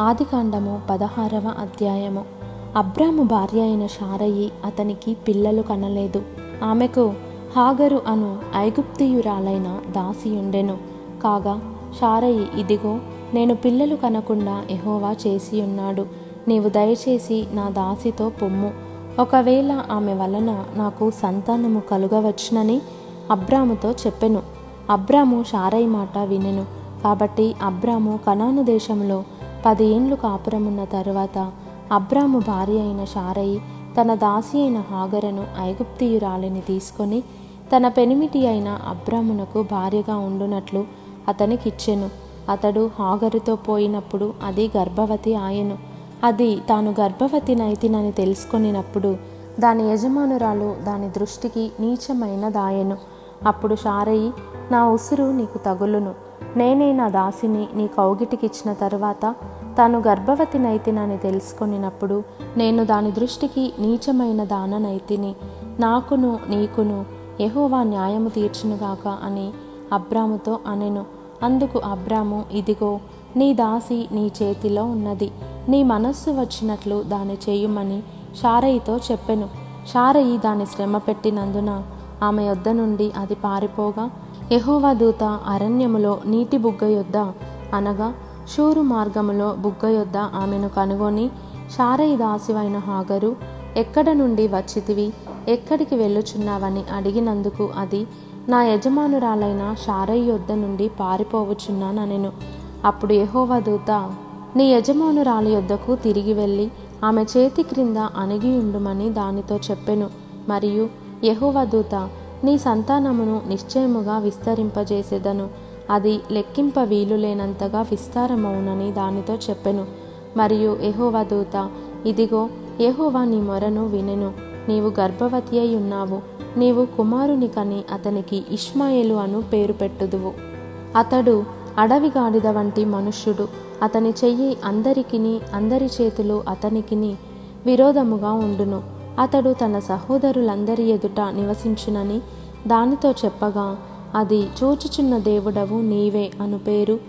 ఆదికాండము పదహారవ అధ్యాయము. అబ్రాము భార్య అయిన షారయి అతనికి పిల్లలు కనలేదు. ఆమెకు హాగరు అను ఐగుప్తియురాలైన దాసి ఉండెను. కాగా షారయి ఇదిగో నేను పిల్లలు కనకుండా ఎహోవా చేసి ఉన్నాడు. నీవు దయచేసి నా దాసితో పొమ్ము. ఒకవేళ ఆమె వలన నాకు సంతానము కలుగవచ్చునని అబ్రాముతో చెప్పెను. అబ్రాము షారయి మాట వినెను. కాబట్టి అబ్రాము కనాను దేశంలో పది ఏండ్లు కాపురమున్న తరువాత అబ్రాము భార్య అయిన షారయి తన దాసి అయిన హాగరను ఐగుప్తియురాలిని తీసుకొని తన పెనిమిటి అయిన అబ్రామునకు భార్యగా ఉండునట్లు అతనికిచ్చెను. అతడు హాగరుతో పోయినప్పుడు అది గర్భవతి ఆయను. అది తాను గర్భవతి నైతినని తెలుసుకొనినప్పుడు దాని యజమానురాలు దాని దృష్టికి నీచమైన దాయను అప్పుడు షారయి నా ఉసురు నీకు తగులును. నేనే నా దాసిని నీ కౌగిటికిచ్చిన తరువాత తాను గర్భవతి నైతినని తెలుసుకొనినప్పుడు నేను దాని దృష్టికి నీచమైన దాననైతిని నాకును నీకును ఎహోవా న్యాయము తీర్చునుగాక అని అబ్రాముతో అనెను. అందుకు అబ్రాము ఇదిగో నీ దాసి నీ చేతిలో ఉన్నది. నీ మనస్సు వచ్చినట్లు దాని చేయుమని షారయితో చెప్పెను. షారయి దాని శ్రమ పెట్టినందున ఆమె యొద్ద నుండి అది పారిపోగా యహోవా దూత అరణ్యములో నీటి బుగ్గ యొద్ద అనగా షూరు మార్గములో బుగ్గ యొద్ద ఆమెను కనుగొని షారై దాసివైన హాగరు ఎక్కడ నుండి వచ్చితివి? ఎక్కడికి వెళ్ళుచున్నావని అడిగినందుకు అది నా యజమానురాలైన షారై యొద్ద నుండి పారిపోవచ్చున్నానెను అప్పుడు యహోవా దూత నీ యజమానురాలి యొద్దకు తిరిగి వెళ్ళి ఆమె చేతి క్రింద అణిగి ఉండుమని దానితో చెప్పెను. మరియు యహోవా దూత నీ సంతానమును నిశ్చయముగా విస్తరింపజేసేదను. అది లెక్కింప వీలు లేనంతగా విస్తారమవునని దానితో చెప్పెను. మరియు ఎహోవా దూత ఇదిగో ఎహోవా నీ మొరను వినెను. నీవు గర్భవతి అయి ఉన్నావు. నీవు కుమారుని కని అతనికి ఇష్మాయేలు అను పేరు పెట్టుదువు. అతడు అడవి గాడిద వంటి మనుష్యుడు. అతని చెయ్యి అందరికిని అందరి చేతులు అతనికిని విరోధముగా ఉండును. అతడు తన సహోదరులందరి ఎదుట నివసించునని దానితో చెప్పగా అది చూచుచున్న దేవుడవు నీవే అను పేరు.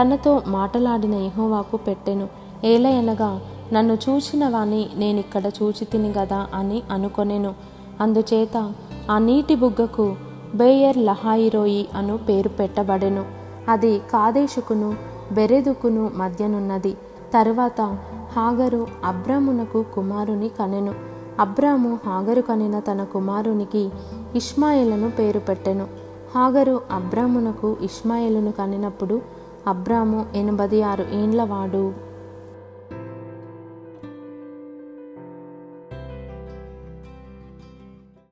తనతో మాటలాడిన యెహోవాకు పెట్టెను. ఏలయనగా నన్ను చూచిన వాని నేనిక్కడ చూచి తిని గదా అని అనుకొనెను. అందుచేత ఆ నీటి బుగ్గకు బేయర్ లహాయిరోయి అను పేరు పెట్టబడెను. అది కాదేశుకును బెరెదుకును మధ్యనున్నది. తరువాత హాగరు అబ్రామునకు కుమారుని కనెను. అబ్రాము హాగరు కనిన తన కుమారునికి ఇష్మాయిలను పేరు పెట్టెను. హాగరు అబ్రామునకు ఇష్మాయిలును కనినప్పుడు అబ్రాము ఎనభై ఆరు ఏండ్లవాడు